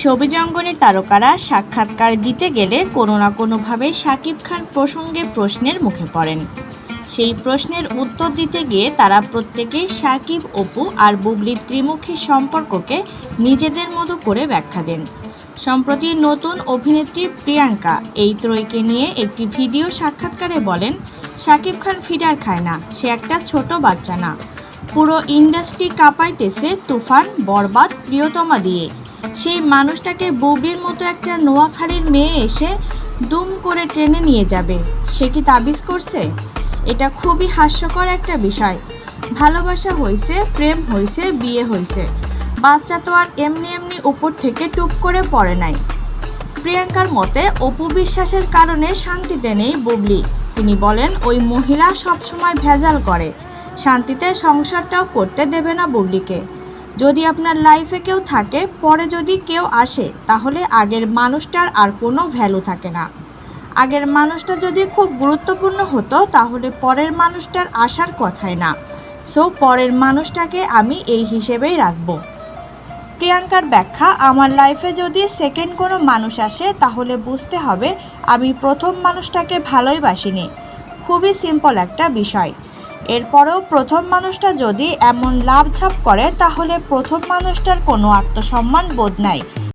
ছবি জঙ্গনের তারকারা সাক্ষাৎকার দিতে গেলে কোনো না কোনোভাবে শাকিব খান প্রসঙ্গে প্রশ্নের মুখে পড়েন। সেই প্রশ্নের উত্তর দিতে গিয়ে তারা প্রত্যেকেই সাকিব, অপু আর বুবলির ত্রিমুখী সম্পর্ককে নিজেদের মতো করে ব্যাখ্যা দেন। সম্প্রতি নতুন অভিনেত্রী প্রিয়াঙ্কা এই ত্রয়ীকে নিয়ে একটি ভিডিও সাক্ষাৎকারে বলেন শাকিব খান ফিডার খায় না, সে একটা ছোট বাচ্চা না। পুরো ইন্ডাস্ট্রি কাঁপাইতেছে তুফান, বরবাদ, প্রিয়তমা দিয়ে। সেই মানুষটাকে বুবলির মতো একটা নোয়াখালীর মেয়ে এসে দুম করে টেনে নিয়ে যাবে। সে কি তাবিজ করছে? এটা খুবই হাস্যকর একটা বিষয়। ভালোবাসা হয়েছে প্রেম হয়েছে বিয়ে হয়েছে বাচ্চা তো আর এমনি এমনি উপর থেকে টুপ করে পড়ে নাই। প্রিয়াঙ্কার মতে, অপু বিশ্বাসের কারণে শান্তিতে নেই বুবলি। তিনি বলেন, ওই মহিলা সবসময় ভেজাল করে। শান্তিতে সংসারটাও করতে দেবে না বুবলিকে। যদি আপনার লাইফে কেউ থাকে, পরে যদি কেউ আসে, তাহলে আগের মানুষটার আর কোনো ভ্যালু থাকে না। আগের মানুষটা যদি খুব গুরুত্বপূর্ণ হতো, তাহলে পরের মানুষটার আসার কথাই না। সো পরের মানুষটাকে আমি এই হিসেবেই রাখব। প্রিয়াঙ্কার ব্যাখ্যা, আমার লাইফে যদি সেকেন্ড কোনো মানুষ আসে, তাহলে বুঝতে হবে, আমি প্রথম মানুষটাকে ভালোই বাসিনি। খুবই সিম্পল একটা বিষয়। এরপরেও প্রথম মানুষটা যদি এমন লাভঝাপ করে তাহলে প্রথম মানুষটার কোনো আত্মসম্মান বোধ নাই।